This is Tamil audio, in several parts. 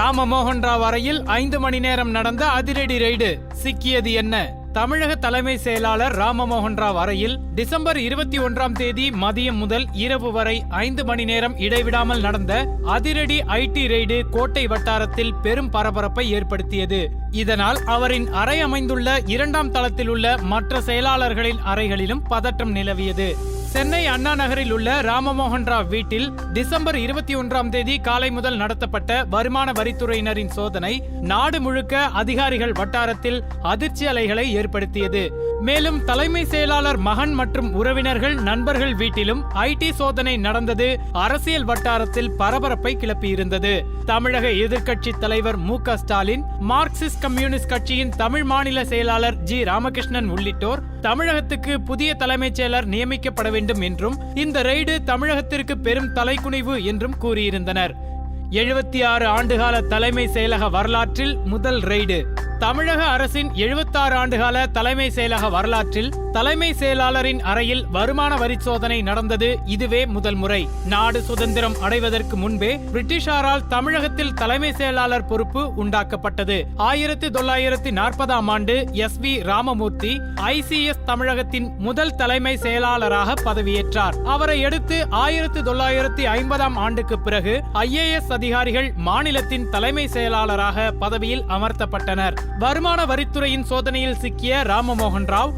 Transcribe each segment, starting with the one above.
ராமமோகன் ராவ் அறையில் ஐந்து மணி நேரம் நடந்த அதிரடி ரெய்டு. சிக்கியது என்ன? தமிழக தலைமை செயலாளர் ராமமோகன் ராவ் அறையில் டிசம்பர் இருபத்தி ஒன்றாம் தேதி மதியம் முதல் இரவு வரை ஐந்து மணி நேரம் இடைவிடாமல் நடந்த அதிரடி ஐடி ரெய்டு கோட்டை வட்டாரத்தில் பெரும் பரபரப்பை ஏற்படுத்தியது. இதனால் அவரின் அறை அமைந்துள்ள இரண்டாம் தளத்தில் உள்ள மற்ற செயலாளர்களின் அறைகளிலும் பதற்றம் நிலவியது. சென்னை அண்ணா நகரில் உள்ள ராமமோகன் ராவ் வீட்டில் டிசம்பர் இருபத்தி ஒன்றாம் தேதி காலை முதல் நடத்தப்பட்ட வருமான வரித்துறையினரின் சோதனை நாடு முழுக்க அதிகாரிகள் வட்டாரத்தில் அதிர்ச்சி அலைகளை ஏற்படுத்தியது. மேலும் தலைமை செயலாளர் மகன் மற்றும் உறவினர்கள் நண்பர்கள் வீட்டிலும் ஐடி சோதனை நடந்தது. அரசியல் வட்டாரத்தில் பரபரப்பை கிளப்பியிருந்தது. தமிழக எதிர்க்கட்சி தலைவர் மு க ஸ்டாலின் மார்க்சிஸ்ட் கம்யூனிஸ்ட் கட்சியின் தமிழ் மாநில செயலாளர் ஜி ராமகிருஷ்ணன் உள்ளிட்டோர் தமிழகத்துக்கு புதிய தலைமைச் செயலர் நியமிக்கப்பட வேண்டும் என்றும் இந்த ரெய்டு தமிழகத்திற்கு பெரும் தலைக்குனிவு என்றும் கூறியிருந்தனர். எழுபத்தி ஆறு ஆண்டுகால தலைமை செயலக வரலாற்றில் முதல் ரெய்டு. தமிழக அரசின் 76 ஆண்டுகால தலைமை செயலக வரலாற்றில் தலைமை செயலாளரின் அறையில் வருமான வரி சோதனை நடந்தது இதுவே முதல் முறை. நாடு சுதந்திரம் அடைவதற்கு முன்பே பிரிட்டிஷாரால் தமிழகத்தில் தலைமை செயலாளர் பொறுப்பு உண்டாக்கப்பட்டது. ஆயிரத்தி தொள்ளாயிரத்தி நாற்பதாம் ஆண்டு எஸ் வி ராமமூர்த்தி ஐசிஎஸ் தமிழகத்தின் முதல் தலைமை செயலாளராக பதவியேற்றார். அவரை அடுத்து ஆயிரத்தி தொள்ளாயிரத்தி ஐம்பதாம் ஆண்டுக்கு பிறகு ஐஏஎஸ் அதிகாரிகள் மாநிலத்தின் தலைமை செயலாளராக பதவியில் அமர்த்தப்பட்டனர். வருமான வரித்துறையின் சோதனையில் சிக்கிய ராமமோகன் ராவ்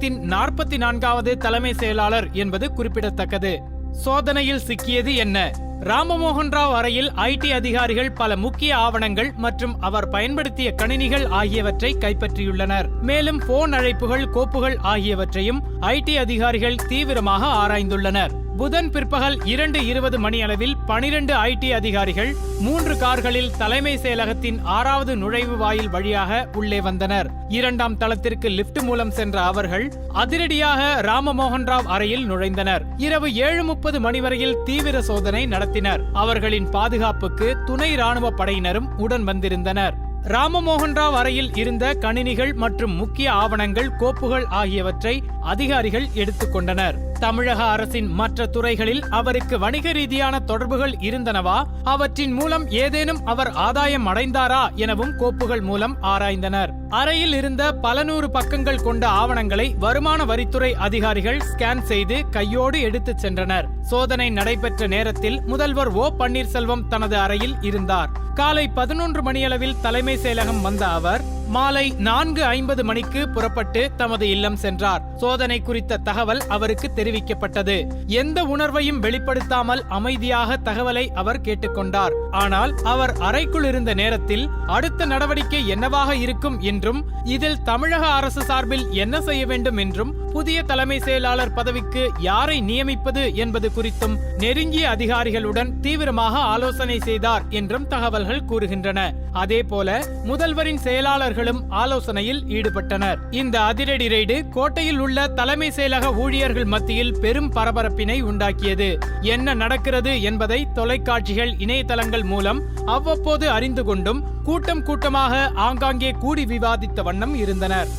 தமிழகத்தின் நாற்பத்தி நான்காவது தலைமை செயலாளர் என்பது குறிப்பிடத்தக்கது. சோதனையில் சிக்கியது என்ன? ராமமோகன் ராவ் அறையில் ஐடி அதிகாரிகள் பல முக்கிய ஆவணங்கள் மற்றும் அவர் பயன்படுத்திய கணினிகள் ஆகியவற்றை கைப்பற்றியுள்ளனர். மேலும் போன் அழைப்புகள் கோப்புகள் ஆகியவற்றையும் ஐடி அதிகாரிகள் தீவிரமாக ஆராய்ந்துள்ளனர். புதன் பிற்பகல் இரண்டு இருபது மணி அளவில் பனிரெண்டு ஐடி அதிகாரிகள் மூன்று கார்களில் தலைமை செயலகத்தின் ஆறாவது நுழைவு வாயில் வழியாக உள்ளே வந்தனர். இரண்டாம் தளத்திற்கு லிப்ட் மூலம் சென்ற அவர்கள் அதிரடியாக ராமமோகன் ராவ் அறையில் நுழைந்தனர். இரவு ஏழு முப்பது மணி வரையில் தீவிர சோதனை நடத்தினர். அவர்களின் பாதுகாப்புக்கு துணை ராணுவ படையினரும் உடன் வந்திருந்தனர். ராமமோகன் ராவ் அறையில் இருந்த கணினிகள் மற்றும் முக்கிய ஆவணங்கள் கோப்புகள் ஆகியவற்றை அதிகாரிகள் எடுத்துக்கொண்டனர் தமிழக அரசின் மற்ற துறைகளில் அவருக்கு வணிக ரீதியான தொடர்புகள் இருந்தனவா? அவற்றின் மூலம் ஏதேனும் அவர் ஆதாயம் அடைந்தாரா எனவும் கோப்புகள் மூலம் ஆராய்ந்தனர். அறையில் இருந்த பல நூறு பக்கங்கள் கொண்ட ஆவணங்களை வருமான வரித்துறை அதிகாரிகள் ஸ்கேன் செய்து கையோடு எடுத்துச் சென்றனர். சோதனை நடைபெற்ற நேரத்தில் முதல்வர் ஓ. பன்னீர்செல்வம் தனது அறையில் இருந்தார். காலை பதினொன்று மணியளவில் தலைமை செயலகம் வந்த அவர் மாலை நான்கு ஐம்பது மணிக்கு புறப்பட்டு தமது இல்லம் சென்றார். சோதனை குறித்த தகவல் அவருக்கு தெரிவிக்கப்பட்டது. எந்த உணர்வையும் வெளிப்படுத்தாமல் அமைதியாக தகவலை அவர் கேட்டுக்கொண்டார். ஆனால் அவர் அறைக்குள் இருந்த நேரத்தில் அடுத்த நடவடிக்கை என்னவாக இருக்கும் என்றும் இதில் தமிழக அரசு சார்பில் என்ன செய்ய வேண்டும் என்றும் புதிய தலைமை செயலாளர் பதவிக்கு யாரை நியமிப்பது என்பது குறித்தும் நெருங்கிய அதிகாரிகளுடன் தீவிரமாக ஆலோசனை செய்தார் என்றும் தகவல்கள் கூறுகின்றன. அதேபோல முதல்வரின் செயலாளர்கள் அதிகாரிகளும் ஆலோசனையில் ஈடுபட்டனர். இந்த அதிரடி ரெய்டு கோட்டையில் உள்ள தலைமை செயலக ஊழியர்கள் மத்தியில் பெரும் பரபரப்பினை உண்டாக்கியது. என்ன நடக்கிறது என்பதை தொலைக்காட்சிகள் இணையதளங்கள் மூலம் அவ்வப்போது அறிந்து கொண்டும் கூட்டம் கூட்டமாக ஆங்காங்கே கூடி விவாதித்த வண்ணம் இருந்தனர்.